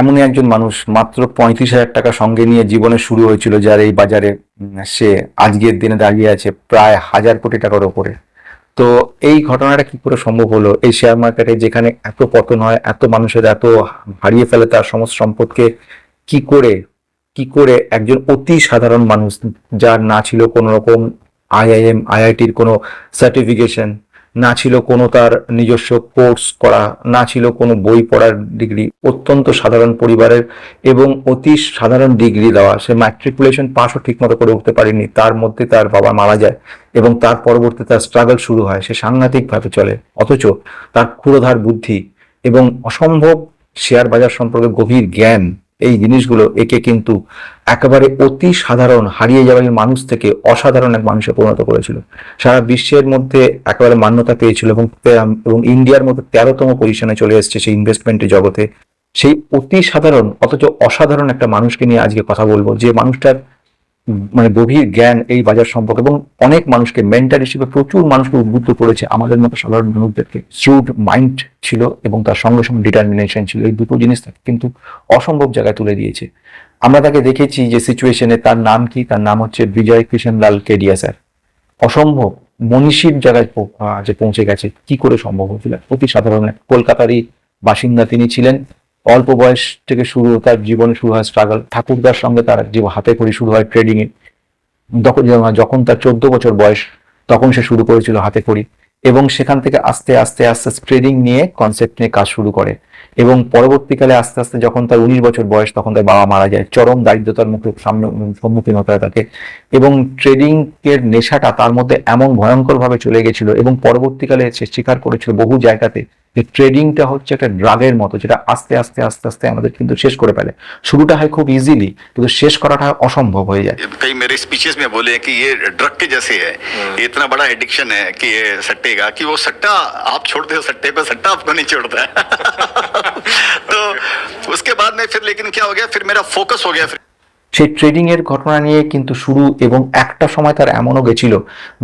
এমনই একজন মানুষ মাত্র পঁয়ত্রিশ হাজার টাকা সঙ্গে নিয়ে জীবনে শুরু হয়েছিল, যার এই বাজারে সে আজকের দিনে দাঁড়িয়ে আছে প্রায় হাজার কোটি টাকার ওপরে। তো এই ঘটনাটা কি করে সম্ভব হলো? এই শেয়ার মার্কেটে যেখানে এত পতন হয়, এত মানুষের এত হারিয়ে ফেলে তার সমস্ত সম্পদকে কি করে কি করে একজন অতি সাধারণ মানুষ, যার না ছিল কোনো রকম আইআইএম আইআইটির কোনো সার্টিফিকেশন না ছিল কোনো তার নিজস্ব কোর্স করা, না ছিল কোনো বই পড়ার ডিগ্রি। অত্যন্ত সাধারণ পরিবারের এবং অতি সাধারণ ডিগ্রি দেওয়া। সে ম্যাট্রিকুলেশন পাসও ঠিকমতো করে উঠতে পারেনি। তার মধ্যে তার বাবা মারা যায় এবং তার পরবর্তী তার স্ট্রাগল শুরু হয়। সে সাংঘাতিকভাবে চলে। অথচ তার ক্ষুরধার বুদ্ধি এবং অসম্ভব শেয়ার বাজার সম্পর্কে গভীর জ্ঞান এই জিনিসগুলো একে কিন্তু একেবারে অতি সাধারণ, হারিয়ে যাওয়ার মানুষ থেকে অসাধারণ এক মানুষে পরিণত করেছিল। সারা বিশ্বের মধ্যে একেবারে মান্যতা পেয়েছিল এবং এবং ইন্ডিয়ার মধ্যে তেরোতম পজিশনে চলে এসছে সেই ইনভেস্টমেন্টের জগতে। সেই অতি সাধারণ, অথচ অসাধারণ একটা মানুষকে নিয়ে আজকে কথা বলব। যে মানুষটার মানে গভীর জ্ঞান এই বাজার সম্পর্কে এবং অনেক মানুষকে মেন্টার হিসেবে প্রচুর মানুষকে উদ্বুদ্ধ করেছে আমাদের মতো সাধারণ মানুষদেরকে শ্রুড মাইন্ড ছিল এবং তার সঙ্গে সঙ্গে ডিটারমিনেশন ছিল, এই দুটো জিনিস তাকে কিন্তু অসম্ভব জায়গায় তুলে দিয়েছে। আমরা তাকে দেখেছি যে সিচুয়েশনে তার নাম কি? তার নাম হচ্ছে বিজয় কৃষ্ণ লাল কেডিয়া স্যার। অসম্ভব। মনীষীর জায়গায় যে পৌঁছে গেছে, কি করে সম্ভব হয়েছিল? অতি সাধারণ কলকাতারই বাসিন্দা তিনি ছিলেন। অল্প বয়স থেকে শুরু তার জীবনে শুরু হয় স্ট্রাগল ঠাকুরদার সঙ্গে তার জীবন হাতে খড়ি শুরু হয় ট্রেডিং এ যখন তার চোদ্দ বছর বয়স, তখন সে শুরু করেছিল হাতে খড়ি এবং সেখান থেকে আস্তে আস্তে আস্তে ট্রেডিং নিয়ে কনসেপ্ট নিয়ে কাজ শুরু করে। এবং পরবর্তীকালে আস্তে আস্তে যখন তার উনিশ বছর বয়স, তখন তার বাবা মারা যায়। চরম দারিদ্রতার মুখে সামনে, সম্মুখীন হতে হয় তাকে। এবং ট্রেডিং এর নেশাটা তার মধ্যে এমন ভয়ঙ্কর ভাবে চলে গেছিল এবং পরবর্তীকালে সে স্বীকার করেছিল বহু জায়গাতে যে ট্রেডিংটা হচ্ছে একটা ড্রাগের মতো যেটা আস্তে আস্তে আস্তে আস্তে আমাদের কিন্তু শেষ করে ফেলে শুরুটা হয় খুব ইজিলি কিন্তু শেষ করাটা অসম্ভব হয়ে যায় कई मेरे स्पीचेस में बोले कि ये ड्रग के जैसे है ये इतना बड़ा एडिक्शन है कि ये सट्टे का कि वो सट्टा आप छोड़ते हो सट्टे पे सट्टा आपको नहीं छोड़ता है तो उसके बाद में फिर लेकिन क्या हो गया फिर मेरा फोकस हो गया फिर সেই ট্রেডিং এর ঘটনা নিয়ে কিন্তু শুরু এবং একটা সময় তার এমনও গেছিল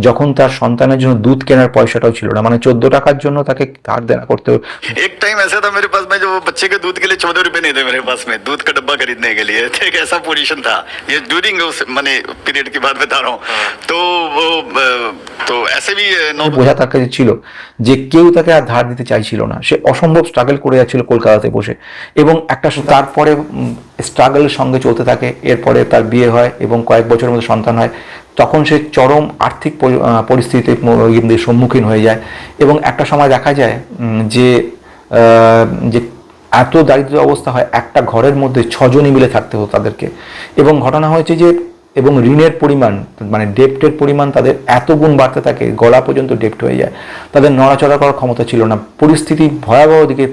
যখন তার সন্তানের জন্য দুধ কেনার পয়সাটাও ছিল না মানে চোদ্দ টাকার জন্য তাকে ধার দেনা করতে एक टाइम ऐसा था मेरे पास में जो वो बच्चे के दूध के लिए चौदह रुपए नहीं थे मेरे पास में दूध का डब्बा खरीदने के लिए तो एक ऐसा पोजीशन था ये ड्यूरिंग उस मैंने पीरियड की बात बता रहा हूँ तो वो अ, तो ऐसे भी अ, नौ বোঝা তার কাছে ছিল যে কেউ তাকে আর ধার দিতে চাইছিল না সে অসম্ভব স্ট্রাগল করে যাচ্ছিল কলকাতাতে বসে এবং একটা স- তারপরে স্ট্রাগলের সঙ্গে চলতে থাকে, এরপরে তার বিয়ে হয় এবং কয়েক বছরের মধ্যে সন্তান হয়, তখন সে চরম আর্থিক পরি- কিন্তু সম্মুখীন হয়ে যায় এবং একটা সময় দেখা যায় যে যে এত দারিদ্র অবস্থা হয়, একটা ঘরের মধ্যে ছজনই মিলে থাকতে হতো তাদেরকে এবং ঘটনা হয়েছে যে এবং ঋণের পরিমাণ মানে ডেপ্টের পরিমাণ তাদের এত গুণ বাড়তে থাকে, গলা পর্যন্ত ডেপ্ট হয়ে যায়। তাদের নড়াচড়া করার ক্ষমতা ছিল না। পরিস্থিতি ভয়াবহ দিকে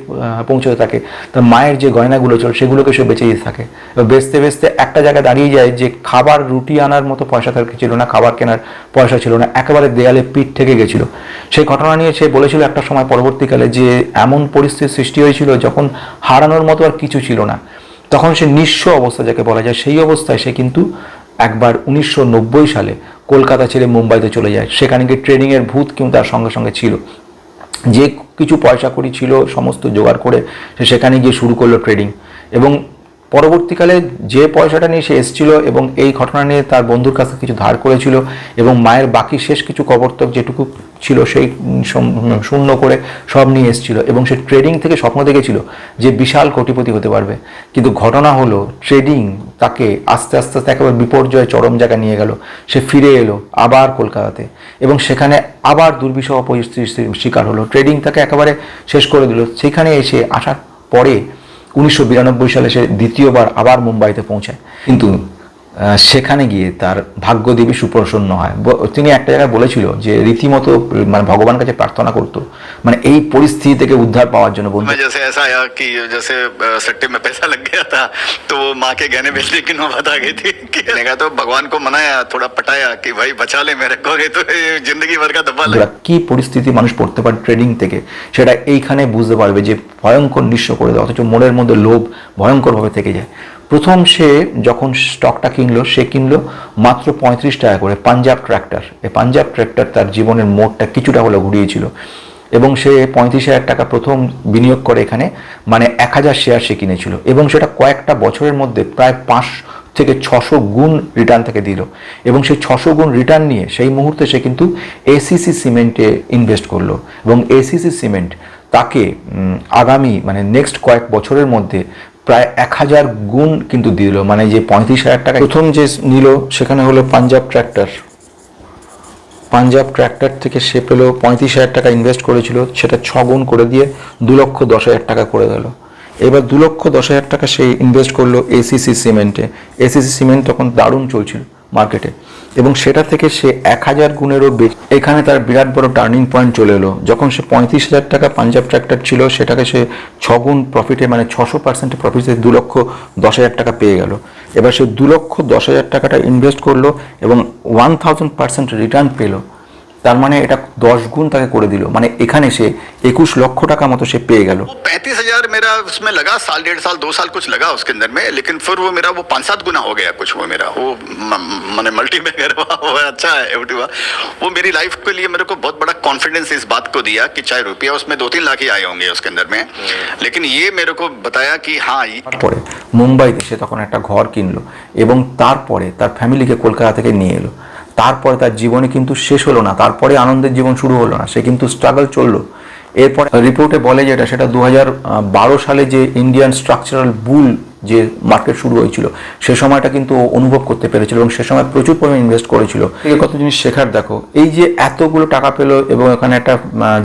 পৌঁছতে থাকে। তার মায়ের যে গয়নাগুলো ছিল, সেগুলোকে সে বেঁচে দিতে থাকে। বেচতে বেচতে একটা জায়গায় দাঁড়িয়ে যায় যে খাবার, রুটি আনার মতো পয়সা তার ছিল না, খাবার কেনার পয়সা ছিল না, একেবারে দেয়ালে পিঠ থেকে গেছিল। সেই ঘটনা নিয়ে সে বলেছিল একটা সময় পরবর্তীকালে যে এমন পরিস্থিতির সৃষ্টি হয়েছিল যখন হারানোর মতো আর কিছু ছিল না। তখন সে নিঃস্ব অবস্থা যাকে বলা যায়, সেই অবস্থায় সে কিন্তু একবার উনিশশো নব্বই সালে কলকাতা ছেড়ে মুম্বাইতে চলে যায়। সেখানে গিয়ে ট্রেনিংয়ের ভূত কিন্তু তার সঙ্গে সঙ্গে ছিল। যে কিছু পয়সা করি ছিল, সমস্ত জোগাড় করে সে সেখানে গিয়ে শুরু করল ট্রেডিং এবং পরবর্তীকালে যে পয়সাটা নিয়ে সে এসেছিল এবং এই ঘটনা নিয়ে তার বন্ধুর কাছে কিছু ধার করেছিল এবং মায়ের বাকি শেষ কিছু কবর্তক যেটুকু ছিল সেই শূন্য করে সব নিয়ে এসেছিল এবং সে ট্রেডিং থেকে স্বপ্ন দেখেছিল যে বিশাল কোটিপতি হতে পারবে। কিন্তু ঘটনা হলো, ট্রেডিং তাকে আস্তে আস্তে আস্তে একেবারে বিপর্যয় চরম জায়গায় নিয়ে গেল। সে ফিরে এলো আবার কলকাতাতে এবং সেখানে আবার দুর্বিষহ পরিস্থিতির শিকার হলো। ট্রেডিং তাকে একেবারে শেষ করে দিল। সেখানে এসে আসার পরে উনিশশো বিরানব্বই সালে সে দ্বিতীয়বার আবার মুম্বাইতে পৌঁছায়। কিন্তু সেখানে গিয়ে তার ভাগ্যদেবী সুপ্রসন্ন হয় ব- তিনি একটা জায়গায় বলেছিল যে রীতিমতো মানে ভগবান কাছে প্রার্থনা করতো মানে এই পরিস্থিতি থেকে উদ্ধার পাওয়ার জন্য বন্ধু में जैसे ऐसा आया कि जैसे अ, सट्टे में पैसा लग गया था तो वो माँ के गहने बेचने की नौबत आ गई थी कि मैंने कहा तो भगवान को मनाया थोड़ा पटाया कि भाई बचा ले मेरे को नहीं तो ये जिंदगी भर का दबा लग বন্ধুরা, কি পরিস্থিতি মানুষ পড়তে পারে ট্রেডিং থেকে সেটা এইখানে বুঝতে পারবে যে ভয়ঙ্কর নিঃস্ব করে দেয় অথচ মনের মধ্যে লোভ ভয়ঙ্করভাবে থেকে যায় প্রথম সে যখন স্টকটা কিনলো, সে কিনলো মাত্র পঁয়ত্রিশ টাকা করে পাঞ্জাব ট্র্যাক্টর এই পাঞ্জাব ট্র্যাক্টর তার জীবনের মোড়টা কিছুটা হলে ঘুরিয়েছিল। এবং সে পঁয়ত্রিশ হাজার টাকা প্রথম বিনিয়োগ করে এখানে মানে এক হাজার শেয়ার সে কিনেছিল। এবং সেটা কয়েকটা বছরের মধ্যে প্রায় পাঁচ থেকে ছশো গুণ রিটার্ন থেকে দিল। এবং সেই ছশো গুণ রিটার্ন নিয়ে সেই মুহূর্তে সে কিন্তু এসিসি সিমেন্টে ইনভেস্ট করল। এবং এসিসি সিমেন্ট তাকে আগামী মানে নেক্সট কয়েক বছরের মধ্যে প্রায় এক হাজার গুণ কিন্তু দিল মানে যে পঁয়ত্রিশ হাজার টাকা প্রথম যে নিল সেখানে হলো পাঞ্জাব ট্র্যাক্টর। পাঞ্জাব ট্র্যাক্টর থেকে সে পেল পঁয়ত্রিশ হাজার টাকা ইনভেস্ট করেছিল, সেটা ছ গুণ করে দিয়ে দু লক্ষ দশ হাজার টাকা করে দিল। এবার দু লক্ষ দশ হাজার টাকা সে ইনভেস্ট করল এসিসি সিমেন্টে এসিসি সিমেন্ট তখন দারুণ চলছিল। মার্কেটে এবং সেটা থেকে সে এক হাজার গুণেরও বেশি। এখানে তার বিরাট বড় টার্নিং পয়েন্ট চলে এলো। যখন সে পঁয়ত্রিশ হাজার টাকা পাঞ্জাব ট্র্যাক্টর ছিল, সেটাকে সে ছগুণ প্রফিটে মানে ছশো পার্সেন্ট প্রফিটে দু লক্ষ দশ হাজার টাকা পেয়ে গেল। এবার সে দু লক্ষ দশ হাজার টাকাটা ইনভেস্ট করল এবং ওয়ান থাউজেন্ড পার্সেন্ট রিটার্ন পেল। তার মানে এটা দশ গুণ তাকে করে দিল মানে এখানে সে একুশ লক্ষ টাকা মতো সে পেয়ে গেল वो पैंतीस हजार मेरा उसमें लगा साल डेढ़ साल दो साल कुछ लगा उसके अंदर में लेकिन फिर वो मेरा वो पाँच सात गुना हो गया कुछ वो मेरा वो मैंने मल्टी मेकर वो अच्छा है एवटी हुआ वो मेरी लाइफ के लिए मेरे को बहुत बड़ा कॉन्फिडेंस इस बात को दिया कि चाहे रुपया उसमें दो तीन लाख ही आए होंगे उसके अंदर में लेकिन ये मेरे को बताया कि हाँ ये তারপরে মুম্বাইতে সে তখন একটা ঘর কিনলো এবং তারপরে তার ফ্যামিলিকে কলকাতা থেকে নিয়ে এলো তারপরে তার জীবনে কিন্তু শেষ হলো না, তারপরে আনন্দের জীবন শুরু হলো না, সে কিন্তু স্ট্রাগল চলল। এরপর রিপোর্টে বলে যেটা, সেটা দু সালে যে ইন্ডিয়ান স্ট্রাকচারাল বুল যে মার্কেট শুরু হয়েছিল, সে সময়টা কিন্তু অনুভব করতে পেরেছিল এবং সে সময় প্রচুর পরিমাণে ইনভেস্ট করেছিল। এই কত জিনিস শেখার দেখো, এই যে এতগুলো টাকা পেল এবং এখানে একটা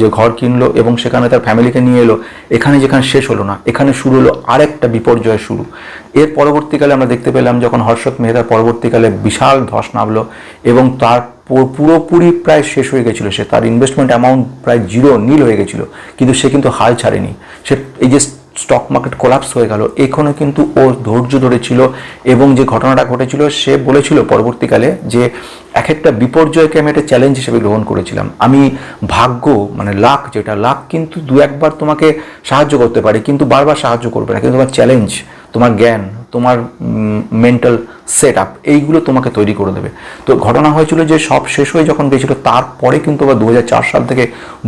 যে ঘর কিনলো এবং সেখানে তার ফ্যামিলিকে নিয়ে এলো, এখানে যেখানে শেষ হলো না, এখানে শুরু হলো আরেকটা বিপর্যয় শুরু। এর পরবর্তীকালে আমরা দেখতে পেলাম যখন হর্ষদ মেহতার পরবর্তীকালে বিশাল ধস নামলো এবং তার পুরোপুরি প্রায় শেষ হয়ে গেছিল সে। তার ইনভেস্টমেন্ট অ্যামাউন্ট প্রায় জিরো নীল হয়ে গেছিল, কিন্তু সে কিন্তু হাল ছাড়েনি। সে এই যে স্টক মার্কেট কোলাপস হয়ে গেল। এখানে কিন্তু ও ধৈর্য ধরেছিল এবং যে ঘটনাটা ঘটেছিল, সে বলেছিল পরবর্তীকালে যে এক একটা বিপর্যয়কে আমি একটা চ্যালেঞ্জ হিসেবে গ্রহণ করেছিলাম। আমি ভাগ্য মানে লাক যেটা লাক কিন্তু দু একবার তোমাকে সাহায্য করতে পারে, কিন্তু বারবার সাহায্য করবে না। কিন্তু তোমার চ্যালেঞ্জ তোমার জ্ঞান, তোমার মেন্টাল সেট আপ এইগুলো তোমাকে তৈরি করে দেবে। তো ঘটনা হয়েছিল যে সব শেষ হয়ে যখন গেছিল তারপরে কিন্তু আবার দু হাজার চার সাল থেকে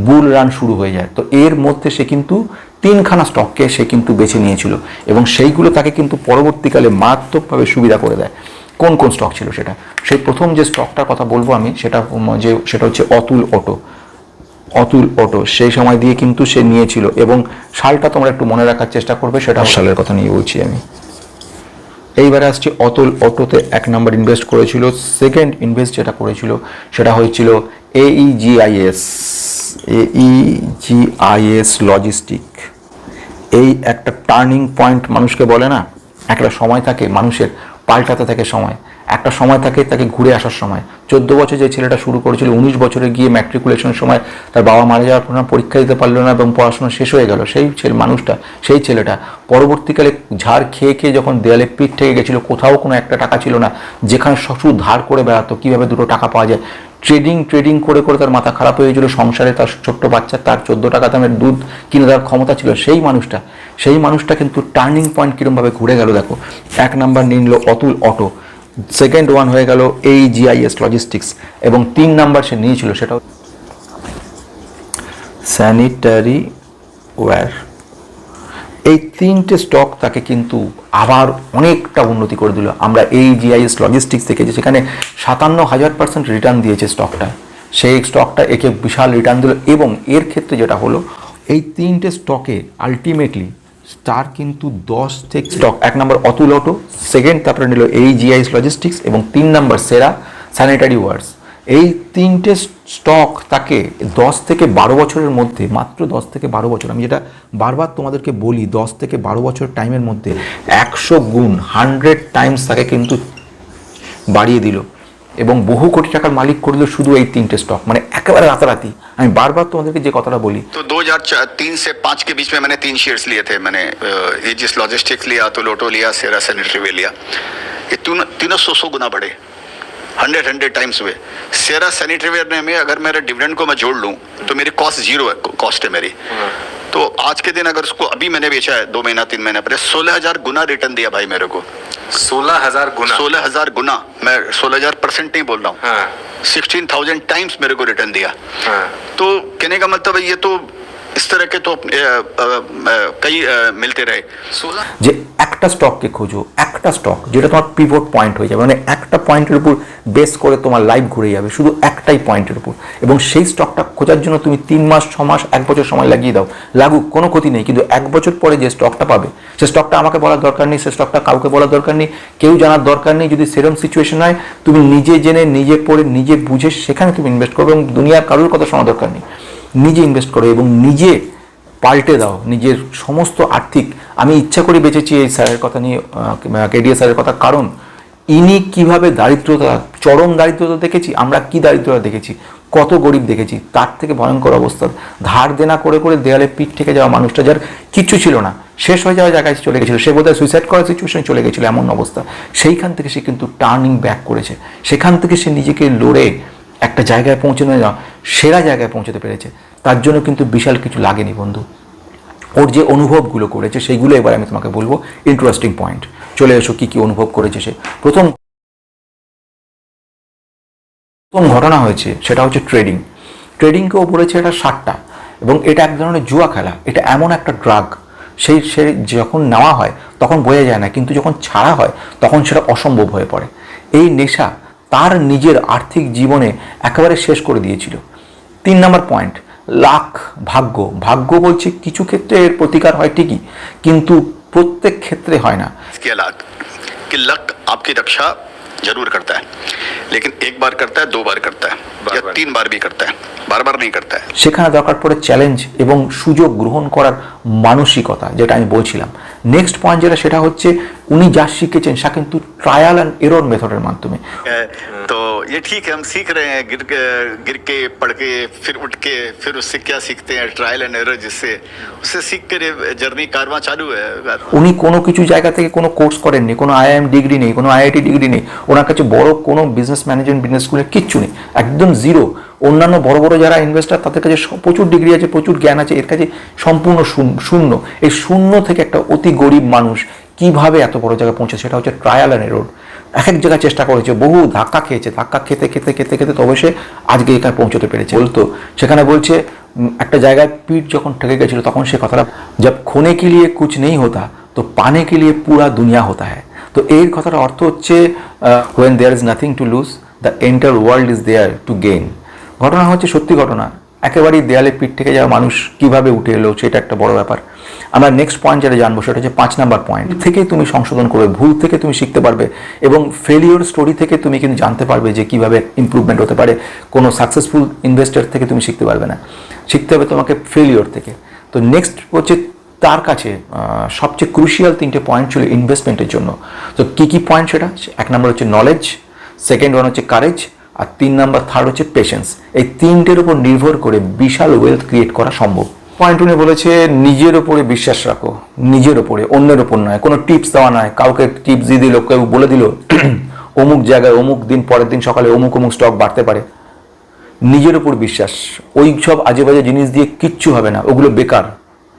বুল রান শুরু হয়ে যায়। তো এর মধ্যে সে কিন্তু তিনখানা স্টককে সে কিন্তু বেছে নিয়েছিল এবং সেইগুলো তাকে কিন্তু পরবর্তীকালে মারাত্মকভাবে সুবিধা করে দেয়। কোন কোন স্টক ছিল সেটা? সেই প্রথম যে স্টকটার কথা বলব আমি সেটা যে সেটা হচ্ছে অতুল অটো। অতুল অটো সেই সময় দিয়ে কিন্তু সে নিয়েছিল এবং সালটা তোমরা একটু মনে রাখার চেষ্টা করবে সেটা সালের কথা নিয়ে বলছি আমি। এইবারে আসছি অতুল অটোতে এক নাম্বার ইনভেস্ট করেছিল। সেকেন্ড ইনভেস্ট যেটা করেছিল সেটা হয়েছিল এইজিআইএস এইজিআইএস লজিস্টিক এই একটা টার্নিং পয়েন্ট মানুষকে বলে না? একটা সময় থাকে, মানুষের পাল্টাতে থাকে সময়। একটা সময় থাকে, তাকে ঘুরে আসার সময়। চোদ্দ বছর যে ছেলেটা শুরু করেছিল, উনিশ বছরে গিয়ে ম্যাট্রিকুলেশনের সময় তার বাবা মারা যাওয়ার পর পরীক্ষা দিতে পারল না এবং পড়াশোনা শেষ হয়ে গেল। সেই ছেলে, মানুষটা, সেই ছেলেটা পরবর্তীকালে ঝাড় খেয়ে খেয়ে যখন দেয়ালে পিঠ থেকে গেছিল, কোথাও কোনো একটা টাকা ছিল না, যেখানে শুধু ধার করে বেড়াতো, কীভাবে দুটো টাকা পাওয়া যায় ট্রেডিং ট্রেডিং করে করে তার মাথা খারাপ হয়ে গেছিল, সংসারে তার ছোট্ট বাচ্চা, তার চোদ্দ টাকা দামের দুধ কিনে দেওয়ার ক্ষমতা ছিল, সেই মানুষটা সেই মানুষটা কিন্তু টার্নিং পয়েন্ট কীরমভাবে ঘুরে গেল দেখো। এক নাম্বার নিল অতুল অটো সেকেন্ড ওয়ান হয়ে গেল এই জিআইএস লজিস্টিক্স এবং তিন নাম্বার সে নিয়েছিল সেটা স্যানিটারি ওয়্যার এই তিনটে স্টক তাকে কিন্তু আবার অনেকটা উন্নতি করে দিল। আমরা এই জিআইএস লজিস্টিক্স দেখেছি, সেখানে সাতান্ন হাজার পার্সেন্ট রিটার্ন দিয়েছে স্টকটা সেই স্টকটা একে বিশাল রিটার্ন দিল এবং এর ক্ষেত্রে যেটা হলো, এই তিনটে স্টকে আলটিমেটলি স্টার কিন্তু দশ থেকে স্টক এক নম্বর অতুল অটো সেকেন্ড তারপরে নিল এই জিআইএস লজিস্টিক্স এবং তিন নম্বর সেরা স্যানিটারি ওয়ার্স এই তিনটে স্টক তাকে দশ থেকে বারো বছরের মধ্যে মাত্র দশ থেকে বারো বছর আমি যেটা বারবার তোমাদেরকে বলি দশ থেকে বারো বছর টাইমের মধ্যে একশো গুণ হান্ড্রেড টাইমস তাকে কিন্তু বাড়িয়ে দিল এবং বহু কোটি টাকার মালিক করে দিল শুধু এই তিনটে স্টক মানে একেবারে রাতারাতি আমি বারবার তোমাদেরকে যে কথাটা বলি तो 2003 से पाँच के बीच में मैंने तीन शेयर्स लिए थे मैंने ये जिस लॉजिस्टिक्स लिया तो लोटो लिया सेरा सैनिटरी लिया ये तीनों तीनों सौ सौ गुना बढ़े हंड्रेड हंड्रेड टाइम्स हुए। सेरा सैनिटरी वेयर में अगर मेरे डिविडेंड को मैं जोड़ लूँ तो मेरी कॉस्ट ज़ीरो है कॉस्ट है मेरी। तो आज के दिन अगर उसको अभी मैंने बेचा है दो महीना तीन महीना पहले सोलह हज़ार गुना रिटर्न दिया भाई मेरे को। सोलह हज़ार गुना। सोलह हज़ार गुना। मैं सोलह हज़ार परसेंट नहीं बोल रहा हूँ। हाँ। सिक्सटीन थाउज़ेंड टाइम्स मेरे को रिटर्न दिया। हाँ। तो कहने का मतलब है ये तो इस तरह के तो अ, अ, अ, कई अ, मिलते रहे सोलह যে একটা স্টককে খোঁজো একটা স্টক যেটা তোমার পিভট পয়েন্ট হয়ে যাবে মানে একটা পয়েন্টের উপর বেস করে তোমার লাইফ ঘুরে যাবে শুধু একটাই পয়েন্টের উপর এবং সেই স্টকটা খোঁজার জন্য তুমি তিন মাস ছ মাস এক বছর সময় লাগিয়ে দাও লাগুক কোনো ক্ষতি নেই কিন্তু এক বছর পরে যে স্টকটা পাবে সে স্টকটা আমাকে বলার দরকার নেই সে স্টকটা কাউকে বলার দরকার নেই কেউ জানার দরকার নেই যদি সেরম সিচুয়েশন হয় তুমি নিজে জেনে নিজে পড়ে নিজে বুঝে সেখানে তুমি ইনভেস্ট করবে এবং দুনিয়ার কারোর কথা শোনা দরকার নেই নিজে ইনভেস্ট করো এবং নিজে পাল্টে দাও, নিজের সমস্ত আর্থিক। আমি ইচ্ছা করে বেঁচেছি এই স্যারের কথা নিয়ে কেডিএ স্যারের কথা। কারণ ইনি কীভাবে দারিদ্রতা, চরম দারিদ্রতা দেখেছি, আমরা কি দারিদ্রতা দেখেছি, কত গরিব দেখেছি, তার থেকে ভয়ঙ্কর অবস্থা। ধার দেনা করে করে দেয়ালে পিঠ থেকে যাওয়া মানুষটা যার কিচ্ছু ছিল না। শেষ হয়ে যাওয়া জায়গায় চলে গেছিল। সে বোধহয় সুইসাইড করার সিচুয়েশনে চলে গেছিল, এমন অবস্থা। সেইখান থেকে সে কিন্তু টার্নিং ব্যাক করেছে। সেখান থেকে সে নিজেকে লড়ে একটা জায়গায় পৌঁছানো যাওয়া সেরা জায়গায় পৌঁছতে পেরেছে। তার জন্য কিন্তু বিশাল কিছু লাগেনি বন্ধু। ওর যে অনুভবগুলো করেছে, সেইগুলো এবার আমি তোমাকে বলব। ইন্টারেস্টিং পয়েন্ট চলে এসো, কি কি অনুভব করেছে সে। প্রথম প্রথম ঘটনা হয়েছে, সেটা হচ্ছে ট্রেডিং ট্রেডিংকেও বলেছে এটা সাতটা, এবং এটা এক ধরনের জুয়া খেলা। এটা এমন একটা ড্রাগ সেই, সে যখন নেওয়া হয়, তখন বোঝা যায় না, কিন্তু যখন ছাড়া হয়, তখন সেটা অসম্ভব হয়ে পড়ে। এই নেশা তার নিজের আর্থিক জীবনে একেবারে শেষ করে দিয়েছিল তিন নম্বর পয়েন্ট লাখ ভাগ্য ভাগ্য বলছে কিছু ক্ষেত্রে এর প্রতিকার হয় ঠিকই কিন্তু প্রত্যেক ক্ষেত্রে হয় না इसके अलग कि लक आपकी रक्षा जरूर करता है लेकिन एक बार करता है दो बार करता है बार या बार। तीन बार भी करता है बार बार नहीं करता है সেখানে দরকার পড়ে চ্যালেঞ্জ এবং সুযোগ গ্রহণ করার মানসিকতা যেটা আমি বলছিলাম নেক্সট পয়েন্ট যেটা সেটা হচ্ছে উনি যা শিখেছেন সে কিন্তু ট্রায়াল অ্যান্ড এরর মেথডের মাধ্যমে। है, तो ये ठीक है हम सीख रहे हैं गिर के गिर के पढ़ के फिर उठ के फिर उससे क्या सीखते हैं ट्रायल एंड एरर जिससे उससे सीख कर ये जर्नी कारवां चालू है উনি কোনো কিছু জায়গা থেকে কোনো কোর্স করেননি কোনো আইআইএম ডিগ্রি নেই কোনো আইআইটি ডিগ্রি নেই ওনার কাছে বড় কোনো বিজনেস ম্যানেজমেন্ট বিজনেস স্কুলের কিচ্ছু নেই একদম জিরো অন্যান্য বড় বড় যারা ইনভেস্টার তাদের কাছে স- প্রচুর ডিগ্রি আছে প্রচুর জ্ঞান আছে এর কাছে সম্পূর্ণ শূন্য- শূন্য এই শূন্য থেকে একটা অতি গরিব মানুষ কিভাবে এত বড় জায়গায় পৌঁছে সেটা হচ্ছে ট্রায়াল অ্যান্ড এরোর এক এক জায়গায় চেষ্টা করেছে, বহু ধাক্কা খেয়েছে, ধাক্কা খেতে খেতে খেতে খেতে তবে সে আজকে এখানে পৌঁছতে পেরেছে। বলতো, সেখানে বলছে একটা জায়গায় পিঠ যখন ঠেকে গেছিল, তখন সে কথাটা, জব খোনে কে লিয়ে কুছ নেই হতা, তো পানে কে লিয়ে পুরা দুনিয়া হতা হ্যায়। তো এর কথাটা অর্থ হচ্ছে when there is nothing to lose the entire world is there to gain ঘটনা হচ্ছে সত্যি ঘটনা। একেবারেই দেয়ালে পিঠ থেকে যাওয়া মানুষ কীভাবে উঠে এলো, সেটা একটা বড় ব্যাপার। আমরা নেক্সট পয়েন্ট যেটা জানব সেটা হচ্ছে পাঁচ নাম্বার পয়েন্ট থেকে তুমি সংশোধন করবে, ভুল থেকে তুমি শিখতে পারবে এবং ফেলিওর স্টোরি থেকে তুমি কিন্তু জানতে পারবে যে কীভাবে ইমপ্রুভমেন্ট হতে পারে। কোনো সাকসেসফুল ইনভেস্টার থেকে তুমি শিখতে পারবে না। শিখতে হবে তোমাকে ফেলিওর থেকে। তো নেক্সট হচ্ছে তার কাছে সবচেয়ে ক্রুশিয়াল তিনটে পয়েন্ট ছিল ইনভেস্টমেন্টের জন্য। তো কি কি পয়েন্ট সেটা? এক নম্বর হচ্ছে নলেজ সেকেন্ড ওয়ান হচ্ছে কারেজ আর তিন নাম্বার থার্ড হচ্ছে পেশেন্স এই তিনটের উপর নির্ভর করে বিশাল ওয়েলথ ক্রিয়েট করা সম্ভব। পয়েন্ট উনি বলেছে, নিজের ওপরে বিশ্বাস রাখো, নিজের ওপরে অন্যের ওপর নয়। কোনো টিপস দেওয়া নয় কাউকে টিপস দিয়ে দিল, কেউ বলে দিল, অমুক জায়গায়, অমুক দিন, পরের দিন সকালে অমুক অমুক স্টক বাড়তে পারে। নিজের উপর বিশ্বাস। ওই সব আজে বাজে জিনিস দিয়ে কিচ্ছু হবে না, ওগুলো বেকার।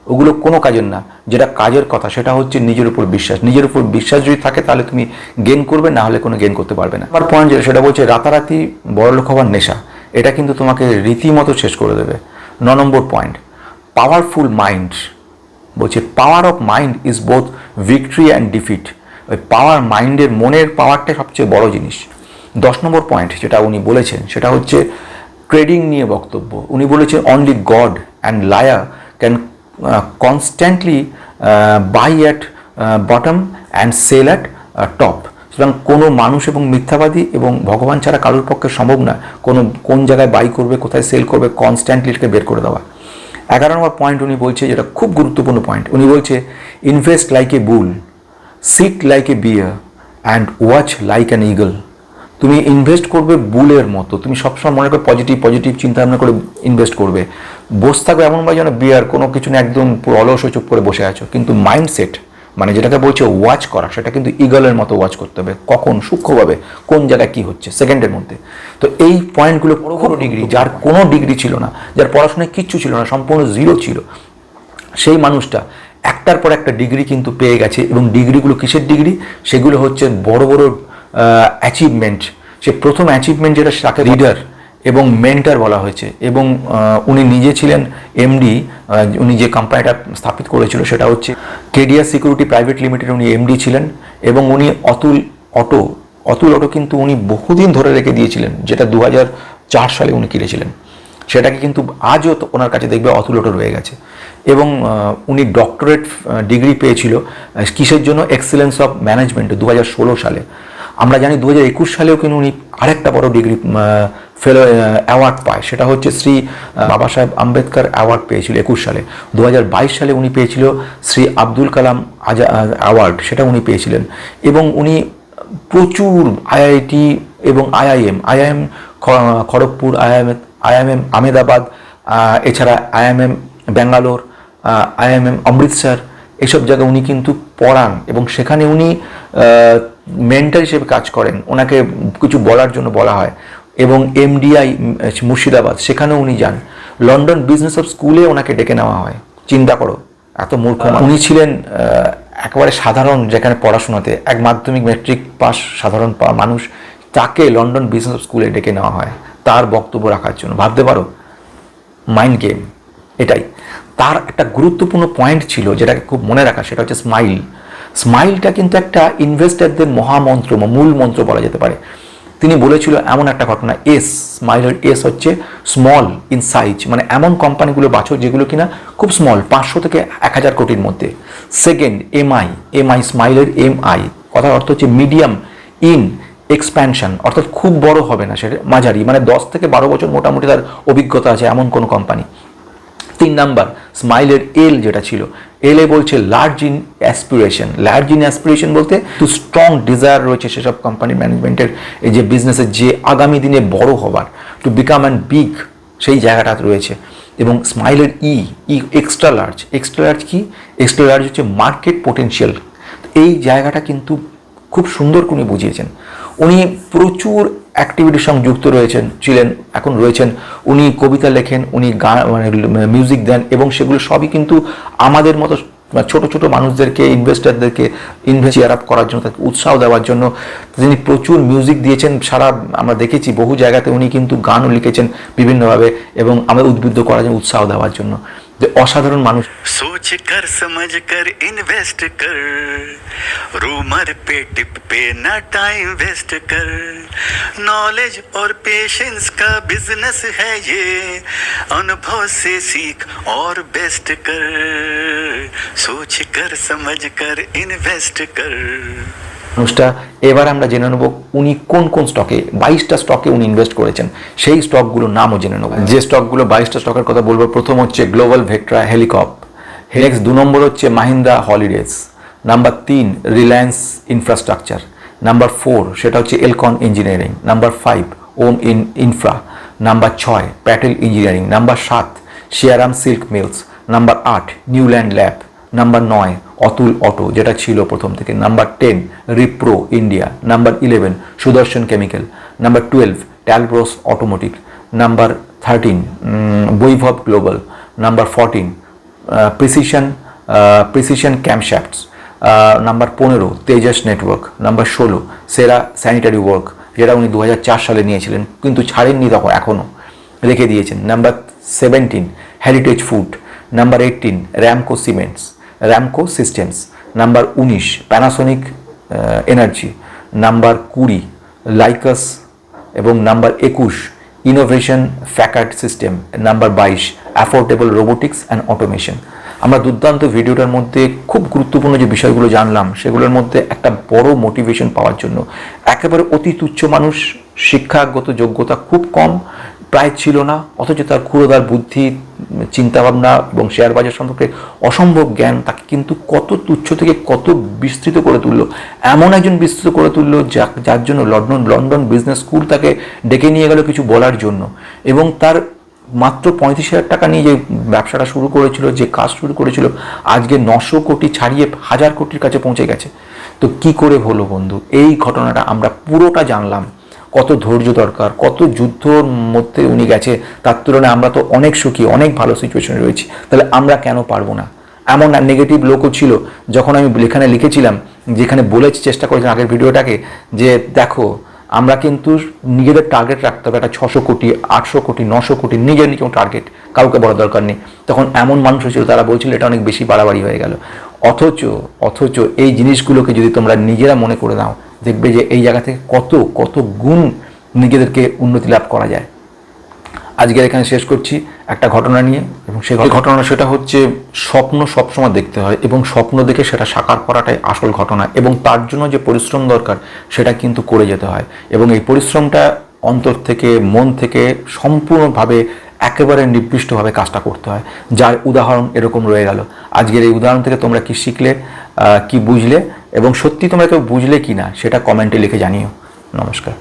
ওগুলো কোনো কাজের না। যেটা কাজের কথা, সেটা হচ্ছে নিজের উপর বিশ্বাস। নিজের উপর বিশ্বাস যদি থাকে, তাহলে তুমি গেন করবে, না হলে কোনো গেন করতে পারবে না। আমার পয়েন্ট যেটা, সেটা বলছে, রাতারাতি বড়লোক হওয়ার নেশা। এটা কিন্তু তোমাকে রীতিমতো শেষ করে দেবে। ন নম্বর পয়েন্ট পাওয়ারফুল মাইন্ড বলছে power of mind is both victory and defeat ওই পাওয়ার মাইন্ডের মনের পাওয়ারটা সবচেয়ে বড় জিনিস। দশ নম্বর পয়েন্ট যেটা উনি বলেছেন, সেটা হচ্ছে ট্রেডিং নিয়ে বক্তব্য। উনি বলেছেন only God and liars can constantly buy at bottom and sell at top সুতরাং কোনো মানুষ এবং মিথ্যাবাদী এবং ভগবান ছাড়া কারোর পক্ষে সম্ভব না, কোনো, কোন জায়গায় বাই করবে, কোথায় সেল করবে কনস্ট্যান্টলি এটাকে বের করে দেওয়া। এগারো নম্বর পয়েন্ট উনি বলছে, যেটা খুব গুরুত্বপূর্ণ পয়েন্ট উনি বলছে invest like a bull sit like a bear and watch like an eagle তুমি ইনভেস্ট করবে বুলের মতো, তুমি সবসময় মনে করো পজিটিভ পজিটিভ চিন্তা ভাবনা করে ইনভেস্ট করবে। বসে থাকবে এমনভাবে যেন বিয়ার কোনো কিছু না একদম অলস চুপ করে বসে আছো, কিন্তু মাইন্ডসেট মানে যেটাকে বলছে ওয়াচ করা সেটা কিন্তু ইগলের মতো ওয়াচ করতে হবে। কখন? সূক্ষ্মভাবে। কোন জায়গায় কি হচ্ছে? সেকেন্ডের মধ্যে। তো এই পয়েন্টগুলো বড় বড় ডিগ্রি যার কোনো ডিগ্রি ছিল না যার পড়াশোনায় কিচ্ছু ছিল না সম্পূর্ণ জিরো ছিল। সেই মানুষটা একটার পর একটা ডিগ্রি কিন্তু পেয়ে গেছে এবং ডিগ্রিগুলো কিসের ডিগ্রি সেগুলো হচ্ছে বড় বড় অ্যাচিভমেন্ট সে প্রথম অ্যাচিভমেন্ট যেটা তাকে লিডার এবং মেন্টার বলা হয়েছে। এবং উনি নিজে ছিলেন এমডি উনি যে কোম্পানিটা স্থাপিত করেছিল সেটা হচ্ছে কেডিয়া সিকিউরিটি প্রাইভেট লিমিটেড উনি এমডি ছিলেন। এবং উনি অতুল অটো অতুল অটো কিন্তু উনি বহুদিন ধরে রেখে দিয়েছিলেন, যেটা দু সালে উনি কিনেছিলেন। সেটাকে কিন্তু আজও ওনার কাছে দেখবে অতুল অটো রয়ে গেছে। এবং উনি ডক্টরেট ডিগ্রি পেয়েছিল কিসের জন্য? এক্সেলেন্স অফ ম্যানেজমেন্ট দু হাজার ষোলো সালে। আমরা জানি দু হাজার একুশ সালেও কিন্তু উনি আরেকটা বড় ডিগ্রি ফেলো অ্যাওয়ার্ড পায়। সেটা হচ্ছে শ্রী বাবা সাহেব আম্বেদকর অ্যাওয়ার্ড পেয়েছিল একুশ সালে। দু হাজার বাইশ সালে উনি পেয়েছিল শ্রী আব্দুল কালাম আজা অ্যাওয়ার্ড সেটা উনি পেয়েছিলেন। এবং উনি প্রচুর আইআইটি এবং IIM IIM Kharagpur IIM IIM Ahmedabad ah, এছাড়া আইএমএম ব্যাঙ্গালোর আইএমএম অমৃতসর এসব জায়গায় উনি কিন্তু পড়ান। এবং সেখানে উনি মেন্টার হিসেবে কাজ করেন। ওনাকে কিছু বলার জন্য বলা হয়। এবং এমডিআই মুর্শিদাবাদ, সেখানেও উনি যান। লন্ডন বিজনেস অফ স্কুলে ওনাকে ডেকে নেওয়া হয়। চিন্তা করো, এত মূর্খ উনি ছিলেন একেবারে সাধারণ যেখানে পড়াশোনাতে, এক মাধ্যমিক মেট্রিক পাস সাধারণ মানুষ। তাকে লন্ডন বিজনেস অফ স্কুলে ডেকে নেওয়া হয়, তার বক্তব্য রাখার জন্য। ভাবতে পারো মাইন্ড গেম এটাই। তার একটা গুরুত্বপূর্ণ পয়েন্ট ছিল, যেটাকে খুব মনে রাখা, সেটা হচ্ছে স্মাইল স্মাইলটা কিন্তু একটা ইনভেস্টারদের মহামন্ত্র বা মূল মন্ত্র বলা যেতে পারে। তিনি বলেছিল এমন একটা ঘটনা এস স্মাইলের এস হচ্ছে স্মল ইন সাইজ মানে এমন কোম্পানিগুলো বাছো যেগুলো কিনা খুব স্মল পাঁচশো থেকে এক হাজার কোটির মধ্যে। Second M I MI MI স্মাইলের MI কথার অর্থ হচ্ছে মিডিয়াম ইন এক্সপ্যানশন অর্থাৎ খুব বড় হবে না সেটা, মাঝারি মানে দশ থেকে বারো বছর মোটামুটি তার অভিজ্ঞতা আছে এমন কোনো কোম্পানি। তিন নাম্বার, স্মাইলের এল যেটা ছিল এলে বলছে large in aspiration large in aspiration বলতে টু স্ট্রং ডিজায়ার রয়েছে সেসব কোম্পানি ম্যানেজমেন্টের এই যে বিজনেসের যে আগামী দিনে বড় হবার টু বিকাম অ্যান্ড বিগ সেই জায়গাটা রয়েছে। এবং স্মাইলের E E extra large extra large কি? এক্সট্রা লার্জ হচ্ছে মার্কেট পোটেনশিয়াল এই জায়গাটা কিন্তু খুব সুন্দর করে বুঝিয়েছেন। উনি প্রচুর অ্যাক্টিভিটির সঙ্গে যুক্ত রয়েছেন, ছিলেন, এখন রয়েছেন। উনি কবিতা লেখেন, উনি গান মানে মিউজিক দেন এবং সেগুলো সবই কিন্তু আমাদের মতো ছোট ছোট মানুষদেরকে ইনভেস্টারদেরকে ইনভেস্ট চেয়ার আপ করার জন্য তাকে উৎসাহ দেওয়ার জন্য তিনি প্রচুর মিউজিক দিয়েছেন। সারা আমরা দেখেছি বহু জায়গাতে উনি কিন্তু গানও লিখেছেন বিভিন্নভাবে এবং আমাদের উদ্বুদ্ধ করার জন্য, উৎসাহ দেওয়ার জন্য। যে অসাধারণ মানুষ सोच कर समझ कर इन्वेस्ट कर रूमर पे टिप पे ना टाइम वेस्ट कर नॉलेज और पेशेंस का बिजनेस है ये अनुभव से सीख और बेस्ट कर सोच कर समझ कर इन्वेस्ट कर মানুষটা, এবার আমরা জেনে নেব উনি কোন কোন স্টকে বাইশটা স্টকে উনি ইনভেস্ট করেছেন। সেই স্টকগুলোর নামও জেনে নেব। যে স্টকগুলো বাইশটা স্টকের কথা বলব, প্রথম হচ্ছে গ্লোবাল ভেক্ট্রা হেলিকপ হেলেক্স দু নম্বর হচ্ছে মাহিন্দ্রা হলিডেজ নাম্বার তিন রিলায়েন্স ইনফ্রাস্ট্রাকচার নাম্বার ফোর সেটা হচ্ছে Elecon engineering number five Om in infra number ছয় প্যাটেল ইঞ্জিনিয়ারিং নাম্বার সাত শিয়ারাম সিল্ক মিলস নাম্বার আট নিউল্যান্ড ল্যাব নাম্বার নয় অতুল অটো, যেটা ছিল প্রথম থেকে। Number ten Repro India number eleven Sudarshan chemical number twelve Talbros automotive number thirteen Vaibhav global number fourteen precision precision camshafts number পনেরো Tejas network number ষোলো সেরা sanitary work যেটা উনি দু হাজার চার সালে নিয়েছিলেন, কিন্তু ছাড়েননি তখন এখনও রেখে দিয়েছেন। Number seventeen Heritage food number eighteen Ramco cements Ramco systems number উনিশ প্যানাসোনিক এনার্জি নাম্বার কুড়ি লাইকাস এবং নাম্বার একুশ ইনোভেশন ফ্যাকার্ড সিস্টেম নাম্বার বাইশ অ্যাফোর্ডেবল রোবোটিক্স অ্যান্ড অটোমেশন আমরা দুর্দান্ত ভিডিওটার মধ্যে খুব গুরুত্বপূর্ণ যে বিষয়গুলো জানলাম, সেগুলোর মধ্যে একটা বড় মোটিভেশন পাওয়ার জন্য। একেবারে অতি তুচ্ছ মানুষ, শিক্ষাগত যোগ্যতা খুব কম প্রায় ছিল না, অথচ তার ক্ষুরোদার বুদ্ধি, চিন্তাভাবনা এবং শেয়ার বাজার সম্পর্কে অসম্ভব জ্ঞান তাকে কিন্তু কত তুচ্ছ থেকে কত বিস্তৃত করে তুললো। এমন একজন বিস্তৃত করে তুললো যা যার জন্য লন্ডন লন্ডন বিজনেস স্কুল তাকে ডেকে নিয়ে গেল কিছু বলার জন্য। এবং তার মাত্র পঁয়ত্রিশ হাজার টাকা নিয়ে যে ব্যবসাটা শুরু করেছিল, যে কাজ শুরু করেছিল, আজকে নশো কোটি ছাড়িয়ে হাজার কোটির কাছে পৌঁছে গেছে। তো কি করে হলো বন্ধু? এই ঘটনাটা আমরা পুরোটা জানলাম। কত ধৈর্য দরকার, কত যুদ্ধর মধ্যে উনি গেছে, তার তুলনায় আমরা তো অনেক সুখী, অনেক ভালো সিচুয়েশনে রয়েছি। তাহলে আমরা কেন পারব না? এমন নেগেটিভ লোকও ছিল, যখন আমি এখানে লিখেছিলাম, যেখানে বলেছি, চেষ্টা করেছিলাম আগের ভিডিওটাকে, যে দেখো, আমরা কিন্তু নিজেদের টার্গেট রাখতে হবে, একটা ছশো কোটি, আটশো কোটি, নশো কোটি, নিজের নিজের টার্গেট কাউকে বড় দরকার নেই। তখন এমন মানুষ ছিল তারা বলছিল, এটা অনেক বেশি বাড়াবাড়ি হয়ে গেল। অথচ অথচ এই জিনিসগুলোকে যদি তোমরা নিজেরা মনে করে দাও দেখবে যে এই জায়গা থেকে কত কত গুণ নিজেদেরকে উন্নতি লাভ করা যায়। আজকের এখানে শেষ করছি একটা ঘটনা নিয়ে এবং সেই ঘটনা সেটা হচ্ছে স্বপ্ন সবসময় দেখতে হয় এবং স্বপ্ন দেখে সেটা সাকার করাটাই আসল ঘটনা এবং তার জন্য যে পরিশ্রম দরকার সেটা কিন্তু করে যেতে হয় এবং এই পরিশ্রমটা অন্তর থেকে, মন থেকে সম্পূর্ণভাবে একেবারে নির্দিষ্টভাবে কাজটা করতে হয়। যার উদাহরণ এরকম রয়ে গেল। আজকের এই উদাহরণ থেকে তোমরা কি শিখলে কি বুঝলে এবং সত্যি তোমরা কেউ বুঝলে কি না সেটা কমেন্টে লিখে জানিও। নমস্কার।